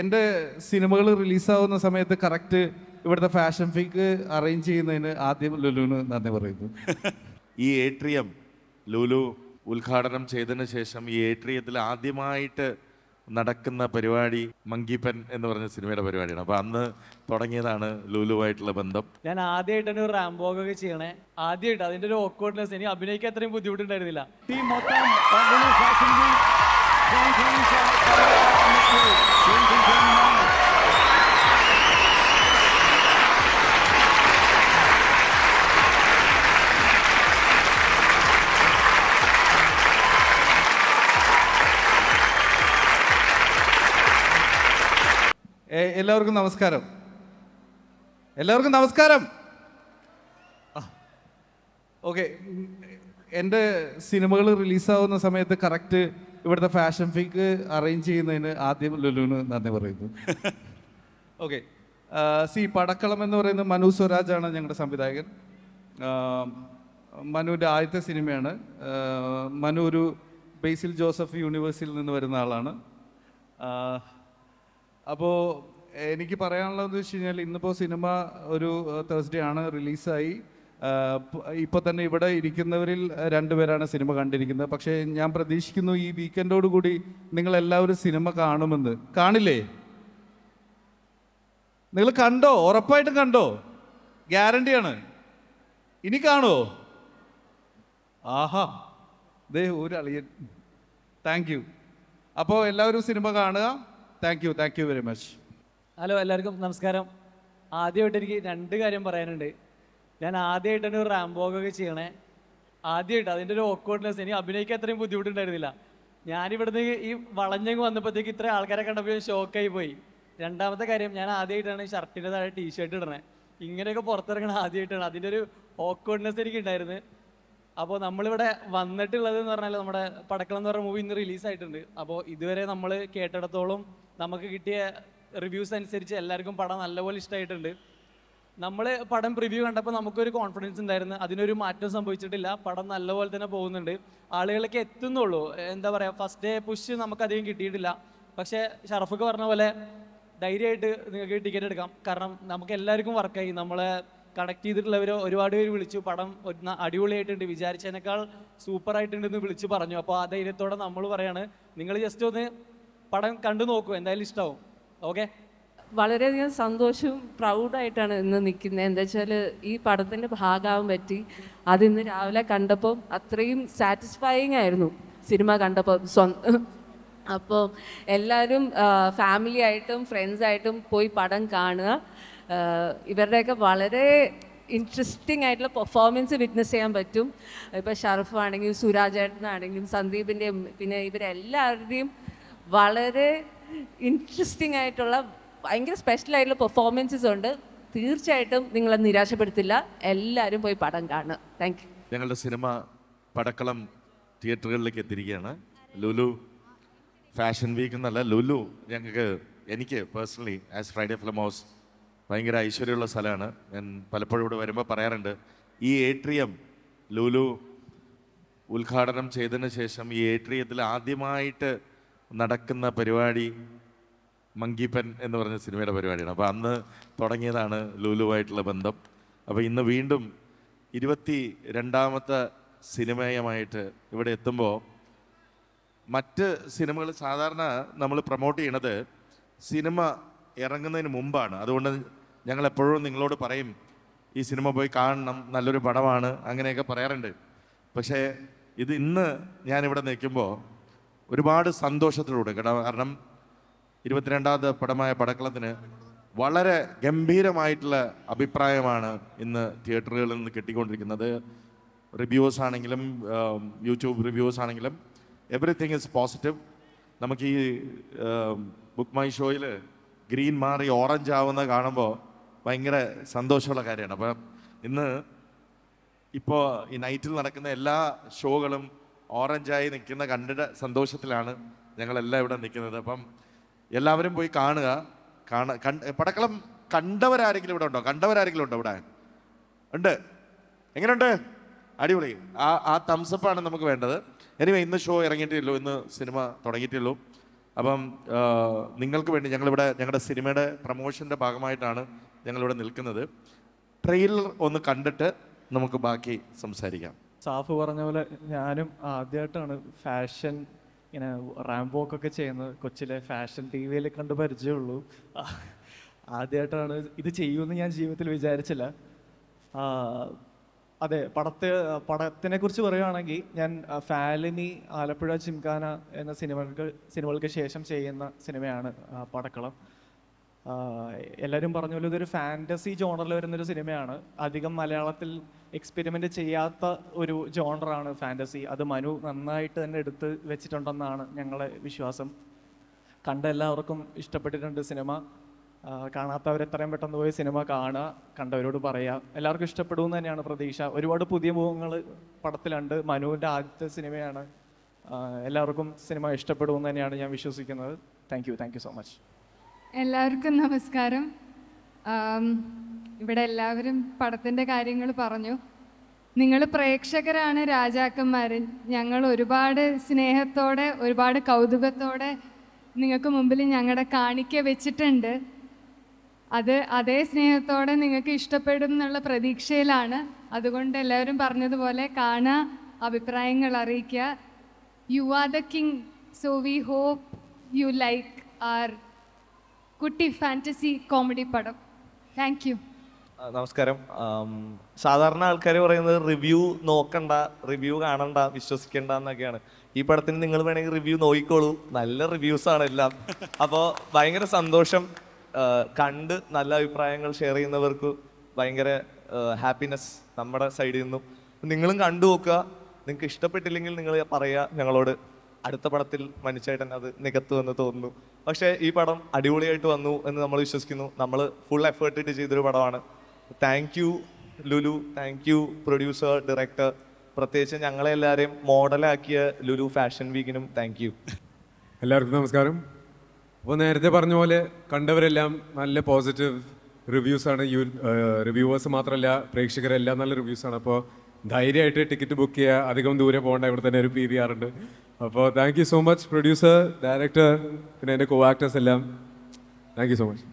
എന്റെ സിനിമകൾ റിലീസാവുന്ന സമയത്ത് കറക്റ്റ് ഇവിടുത്തെ ഫാഷൻ ഫീക്ക് അറേഞ്ച് ചെയ്യുന്നതിന് ആദ്യം ലുലുവിന് നന്ദി പറയുന്നു. ഈ ഏട്രിയം ലുലു ഉദ്ഘാടനം ചെയ്തതിന് ശേഷം ഈ ഏട്രിയത്തിൽ ആദ്യമായിട്ട് നടക്കുന്ന പരിപാടി മങ്കിപ്പൻ എന്ന് പറഞ്ഞ സിനിമയുടെ പരിപാടിയാണ്. അപ്പൊ അന്ന് തുടങ്ങിയതാണ് ലുലുവായിട്ടുള്ള ബന്ധം. ഞാൻ ആദ്യമായിട്ടാണ് ഒരു റാംബോഗ് ഒക്കെ ചെയ്യണേ. ആദ്യമായിട്ട് അതിന്റെ ഒരു ഓക്കോട്ടിലെ എനിക്ക് അഭിനയിക്കാൻ അത്രയും ബുദ്ധിമുട്ടുണ്ടായിരുന്നില്ല. ടീം മൊത്തം എല്ലാവർക്കും നമസ്കാരം. എല്ലാവർക്കും നമസ്കാരം. ഓക്കെ. എന്റെ സിനിമകൾ റിലീസാവുന്ന സമയത്ത് കറക്റ്റ് ഇവിടുത്തെ ഫാഷൻ ഫീക്ക് അറേഞ്ച് ചെയ്യുന്നതിന് ആദ്യം ലുലുവിന് നന്ദി പറയുന്നു. ഓക്കെ. സി പടക്കളം എന്ന് പറയുന്ന മനു സ്വരാജാണ് ഞങ്ങളുടെ സംവിധായകൻ. മനുവിന്റെ ആദ്യത്തെ സിനിമയാണ്. മനു ഒരു ബേസിൽ ജോസഫ് യൂണിവേഴ്സിൽ നിന്ന് വരുന്ന ആളാണ്. അപ്പോൾ എനിക്ക് പറയാനുള്ളതെന്ന് വെച്ച് കഴിഞ്ഞാൽ ഇന്നിപ്പോൾ സിനിമ ഒരു തേഴ്സ്ഡേ ആണ് റിലീസായി. ഇപ്പോൾ തന്നെ ഇവിടെ ഇരിക്കുന്നവരിൽ രണ്ടുപേരാണ് സിനിമ കണ്ടിരിക്കുന്നത്. പക്ഷേ ഞാൻ പ്രതീക്ഷിക്കുന്നു ഈ വീക്കെൻഡോട് കൂടി നിങ്ങൾ എല്ലാവരും സിനിമ കാണുമെന്ന്. കാണില്ലേ? നിങ്ങൾ കണ്ടോ? ഉറപ്പായിട്ടും കണ്ടോ? ഗ്യാരണ്ടിയാണ്. ഇനി കാണുമോ ആഹാ. ദേ ഒരു അളിയൻ. Thank you. അപ്പോൾ എല്ലാവരും സിനിമ കാണുക. Thank you thank you very much hello എല്ലാവർക്കും നമസ്കാരം. ആദ്യമായിട്ട് എനിക്ക് രണ്ട് കാര്യം പറയാനുണ്ട്. ഞാൻ ആദ്യമായിട്ടാണ് ഒരു റാംബോഗൊക്കെ ചെയ്യണേ. ആദ്യമായിട്ട് അതിന്റെ ഒരു ഓക്വേർഡ്നെസ് എനിക്ക് അഭിനയിക്കാൻ അത്രയും ബുദ്ധിമുട്ടുണ്ടായിരുന്നില്ല. ഞാനിവിടുന്ന് ഈ വളഞ്ഞങ്ങ് വന്നപ്പോഴത്തേക്ക് ഇത്ര ആൾക്കാരെ കണ്ടപ്പോൾ ഷോക്കായി പോയി. രണ്ടാമത്തെ കാര്യം ഞാൻ ആദ്യമായിട്ടാണ് ഷർട്ടിന്റെ താഴെ ടീഷർട്ട് ഇടണേ. ഇങ്ങനെയൊക്കെ പുറത്തിറങ്ങണ ആദ്യമായിട്ടാണ്. അതിന്റെ ഒരു ഓക്വേർഡ്നെസ് എനിക്ക് ഉണ്ടായിരുന്നു. അപ്പോൾ നമ്മളിവിടെ വന്നിട്ടുള്ളത് എന്ന് പറഞ്ഞാൽ നമ്മുടെ പടക്കളം എന്ന് പറഞ്ഞ മൂവി ഇന്ന് റിലീസായിട്ടുണ്ട് അപ്പോൾ ഇതുവരെ നമ്മൾ കേട്ടിടത്തോളം നമുക്ക് കിട്ടിയ റിവ്യൂസ് അനുസരിച്ച് എല്ലാവർക്കും പടം നല്ലപോലെ ഇഷ്ടമായിട്ടുണ്ട് നമ്മൾ പടം പ്രിവ്യൂ കണ്ടപ്പോൾ നമുക്കൊരു കോൺഫിഡൻസ് ഉണ്ടായിരുന്നു. അതിനൊരു മാറ്റം സംഭവിച്ചിട്ടില്ല. പടം നല്ലപോലെ തന്നെ പോകുന്നുണ്ട്. ആളുകളൊക്കെ എത്തുന്നുള്ളൂ. എന്താ പറയുക ഫസ്റ്റ് ഡേ പുഷ് നമുക്കധികം കിട്ടിയിട്ടില്ല. പക്ഷേ ഷറഫൊക്കെ പറഞ്ഞ പോലെ ധൈര്യമായിട്ട് നിങ്ങൾക്ക് ടിക്കറ്റ് എടുക്കാം. കാരണം നമുക്ക് എല്ലാവർക്കും വർക്കായി നമ്മളെ കണക്ട് ചെയ്തിട്ടുള്ളവർ ഒരുപാട് പേര് വിളിച്ചു. പടം അടിപൊളിയായിട്ടുണ്ട്. വിചാരിച്ചതിനേക്കാൾ സൂപ്പർ ആയിട്ടുണ്ടെന്ന് വിളിച്ച് പറഞ്ഞു. അപ്പോൾ ആ ധൈര്യത്തോടെ നമ്മൾ പറയാണ്. നിങ്ങൾ ജസ്റ്റ് ഒന്ന് പടം കണ്ടു നോക്കൂ. എന്തായാലും ഇഷ്ടമാവും ഓക്കെ വളരെയധികം സന്തോഷവും പ്രൗഡായിട്ടാണ് ഇന്ന് നിൽക്കുന്നത് എന്താ വെച്ചാൽ ഈ പടത്തിന്റെ ഭാഗമാകാൻ പറ്റി. അതിന്ന് രാവിലെ കണ്ടപ്പോൾ അത്രയും സാറ്റിസ്ഫൈയിങ് ആയിരുന്നു സിനിമ കണ്ടപ്പോൾ സ്വന്തം അപ്പോൾ എല്ലാവരും ഫാമിലി ആയിട്ടും ഫ്രണ്ട്സ് ആയിട്ടും പോയി പടം കാണുക. ഇവരുടെയൊക്കെ വളരെ ഇൻട്രസ്റ്റിംഗ് ആയിട്ടുള്ള പെർഫോമൻസ് വിറ്റ്നസ് ചെയ്യാൻ പറ്റും. ഇപ്പോൾ ഷറഫ് ആണെങ്കിലും സുരാജ് ആണെങ്കിലും സന്ദീപിന്റെയും പിന്നെ ഇവരെല്ലാവരുടെയും വളരെ ഇൻട്രസ്റ്റിംഗ് ആയിട്ടുള്ള ഭയങ്കര സ്പെഷ്യൽ ആയിട്ടുള്ള പെർഫോമൻസസ് ഉണ്ട്. തീർച്ചയായിട്ടും നിങ്ങളെ നിരാശപ്പെടുത്തില്ല. എല്ലാവരും പോയി പടം കാണുക. താങ്ക് യു ഞങ്ങളുടെ സിനിമ പടക്കളം തിയേറ്ററുകളിലേക്ക് എത്തിയിരിക്കുകയാണ്. ലുലു ഫാഷൻ വീക്ക് എന്നല്ല ലുലു ഞങ്ങൾക്ക് എനിക്ക് personally as Friday Film House ഭയങ്കര ഐശ്വര്യമുള്ള സ്ഥലമാണ്. ഞാൻ പലപ്പോഴും ഇവിടെ വരുമ്പോൾ പറയാറുണ്ട് ഈ ഏട്രിയം ലുലു ഉദ്ഘാടനം ചെയ്തതിന് ശേഷം ഈ ഏട്രിയത്തിൽ ആദ്യമായിട്ട് നടക്കുന്ന പരിപാടി മങ്കിപ്പൻ എന്ന് പറഞ്ഞ സിനിമയുടെ പരിപാടിയാണ്. അപ്പോൾ അന്ന് തുടങ്ങിയതാണ് ലുലുവായിട്ടുള്ള ബന്ധം. അപ്പോൾ ഇന്ന് വീണ്ടും ഇരുപത്തി രണ്ടാമത്തെ സിനിമയുമായിട്ട് ഇവിടെ എത്തുമ്പോൾ മറ്റ് സിനിമകൾ സാധാരണ നമ്മൾ പ്രൊമോട്ട് ചെയ്യണത് സിനിമ ഇറങ്ങുന്നതിന് മുമ്പാണ്. അതുകൊണ്ട് ഞങ്ങൾ എപ്പോഴും നിങ്ങളോട് പറയും ഈ സിനിമ പോയി കാണണം നല്ലൊരു പടമാണ് അങ്ങനെയൊക്കെ പറയാറുണ്ട്. പക്ഷേ ഇത് ഇന്ന് ഞാനിവിടെ നിൽക്കുമ്പോൾ ഒരുപാട് സന്തോഷത്തിലൂടെ കാരണം ഇരുപത്തിരണ്ടാമത് പടമായ പടക്കളത്തിന് വളരെ ഗംഭീരമായിട്ടുള്ള അഭിപ്രായമാണ് ഇന്ന് തിയേറ്ററുകളിൽ നിന്ന് കിട്ടിക്കൊണ്ടിരിക്കുന്നത്. റിവ്യൂസ് ആണെങ്കിലും യൂട്യൂബ് റിവ്യൂസ് ആണെങ്കിലും എവറിത്തിങ് ഇസ് പോസിറ്റീവ് നമുക്ക് ഈ ബുക്ക് മൈ ഷോയിൽ ഗ്രീൻ മാറി ഓറഞ്ച് ആവുന്നത് കാണുമ്പോൾ ഭയങ്കര സന്തോഷമുള്ള കാര്യമാണ്. അപ്പം ഇന്ന് ഇപ്പോൾ ഈ നൈറ്റിൽ നടക്കുന്ന എല്ലാ ഷോകളും ഓറഞ്ചായി നിൽക്കുന്ന കണ്ടിട സന്തോഷത്തിലാണ് ഞങ്ങളെല്ലാം ഇവിടെ നിൽക്കുന്നത്. അപ്പം എല്ലാവരും പോയി കാണുക. കാണ പടക്കളം കണ്ടവരാരെങ്കിലും ഇവിടെ ഉണ്ടോ? കണ്ടവരാരെങ്കിലും ഉണ്ടോ ഇവിടെ? ഉണ്ട്. എങ്ങനെയുണ്ട്? അടിപൊളി. ആ ആ തംസപ്പാണ് നമുക്ക് വേണ്ടത്. എനിവേ ഇന്ന് ഷോ ഇറങ്ങിയിട്ടേ ഉള്ളൂ. ഇന്ന് സിനിമ തുടങ്ങിയിട്ടേ ഉള്ളൂ. അപ്പം നിങ്ങൾക്ക് വേണ്ടി ഞങ്ങളിവിടെ ഞങ്ങളുടെ സിനിമയുടെ പ്രൊമോഷന്റെ ഭാഗമായിട്ടാണ് ഞങ്ങളിവിടെ നിൽക്കുന്നത്. ട്രെയിലർ ഒന്ന് കണ്ടിട്ട് നമുക്ക് ബാക്കി സംസാരിക്കാം. സാഫ് പറഞ്ഞ പോലെ ഞാനും ആദ്യമായിട്ടാണ് ഫാഷൻ ഇങ്ങനെ റാംബോക്കൊക്കെ ചെയ്യുന്നത് കൊച്ചിലെ ഫാഷൻ ടി വിയിൽ കണ്ട് പരിചയമുള്ളൂ ആദ്യമായിട്ടാണ് ഇത് ചെയ്യുമെന്ന് ഞാൻ ജീവിതത്തിൽ വിചാരിച്ചില്ല. അതെ പടത്തെ പടത്തിനെ കുറിച്ച് പറയുകയാണെങ്കിൽ ഞാൻ ഫാലിനി ആലപ്പുഴ ചിംഖാന എന്ന സിനിമകൾക്ക് സിനിമകൾക്ക് ശേഷം ചെയ്യുന്ന സിനിമയാണ് പടക്കളം. എല്ലാവരും പറഞ്ഞ പോലെ ഇതൊരു ഫാന്റസി ജോണറിൽ വരുന്നൊരു സിനിമയാണ്. അധികം മലയാളത്തിൽ എക്സ്പെരിമെന്റ് ചെയ്യാത്ത ഒരു ജോണറാണ് ഫാന്റസി അത് മനു നന്നായിട്ട് തന്നെ എടുത്ത് വെച്ചിട്ടുണ്ടെന്നാണ് ഞങ്ങളുടെ വിശ്വാസം. കണ്ട എല്ലാവർക്കും ഇഷ്ടപ്പെട്ടിട്ടുണ്ട് സിനിമ. കാണാത്തവർ എത്രയും പെട്ടെന്ന് പോയി സിനിമ കാണുക കണ്ടവരോട് പറയുക. എല്ലാവർക്കും ഇഷ്ടപ്പെടുമെന്ന് തന്നെയാണ് പ്രതീക്ഷ. ഒരുപാട് പുതിയ മുഖങ്ങൾ പടത്തിലുണ്ട്. മനുവിന്റെ ആദ്യത്തെ സിനിമയാണ്. എല്ലാവർക്കും സിനിമ ഇഷ്ടപ്പെടുമെന്ന് തന്നെയാണ് ഞാൻ വിശ്വസിക്കുന്നത്. Thank you thank you so much എല്ലാവർക്കും നമസ്കാരം. ഇവിടെ എല്ലാവരും പടത്തിന്റെ കാര്യങ്ങൾ പറഞ്ഞു. നിങ്ങൾ പ്രേക്ഷകരാണ് രാജാക്കന്മാർ ഞങ്ങൾ ഒരുപാട് സ്നേഹത്തോടെ ഒരുപാട് കൗതുകത്തോടെ നിങ്ങൾക്ക് മുമ്പിൽ ഞങ്ങളുടെ കാണിക്ക വെച്ചിട്ടുണ്ട്. അത് അതേ സ്നേഹത്തോടെ നിങ്ങൾക്ക് ഇഷ്ടപ്പെടും എന്നുള്ള പ്രതീക്ഷയിലാണ്. അതുകൊണ്ട് എല്ലാവരും പറഞ്ഞതുപോലെ കാണുക അഭിപ്രായങ്ങൾ അറിയിക്കുക. You are the king so we hope you like our കുട്ടി ഫാന്റസി കോമഡി പടം. താങ്ക് യു നമസ്കാരം. സാധാരണ ആൾക്കാർ പറയുന്നത് റിവ്യൂ നോക്കണ്ട റിവ്യൂ കാണണ്ട വിശ്വസിക്കണ്ട എന്നൊക്കെയാണ്. ഈ പടത്തിന് നിങ്ങൾ വേണമെങ്കിൽ റിവ്യൂ നോക്കിക്കോളൂ. നല്ല റിവ്യൂസ് ആണ് എല്ലാം. അപ്പോൾ ഭയങ്കര സന്തോഷം. കണ്ട് നല്ല അഭിപ്രായങ്ങൾ ഷെയർ ചെയ്യുന്നവർക്ക് ഭയങ്കര ഹാപ്പിനെസ് നമ്മുടെ സൈഡിൽ നിന്നും. നിങ്ങളും കണ്ടു നോക്കുക. നിങ്ങൾക്ക് ഇഷ്ടപ്പെട്ടില്ലെങ്കിൽ നിങ്ങൾ പറയുക ഞങ്ങളോട് അടുത്ത പടത്തിൽ മനുഷ്യേട്ടൻ അത് നികത്തുമെന്ന് തോന്നുന്നു. പക്ഷേ ഈ പടം അടിപൊളിയായിട്ട് വന്നു എന്ന് നമ്മൾ വിശ്വസിക്കുന്നു. നമ്മൾ ഫുൾ എഫേർട്ട് ഇട്ട് ചെയ്തൊരു പടമാണ്. Thank you Lulu. Thank you producer director പ്രത്യേകിച്ച് ഞങ്ങളെല്ലാവരെയും മോഡലാക്കിയ ലുലു ഫാഷൻ വീക്കിനും താങ്ക് യു എല്ലാവർക്കും നമസ്കാരം. അപ്പോൾ നേരത്തെ പറഞ്ഞ പോലെ കണ്ടവരെല്ലാം നല്ല പോസിറ്റീവ് റിവ്യൂസാണ് യു റിവ്യൂവേഴ്സ് മാത്രമല്ല പ്രേക്ഷകരെല്ലാം നല്ല റിവ്യൂസാണ് അപ്പോൾ ധൈര്യമായിട്ട് ടിക്കറ്റ് ബുക്ക് ചെയ്യുക അധികം ദൂരെ പോകേണ്ട. ഇവിടെ തന്നെ ഒരു പി വി ആറുണ്ട് അപ്പോൾ thank you so much producer director പിന്നെ എന്റെ കോ ആക്ടേഴ്സ് എല്ലാം. Thank you so much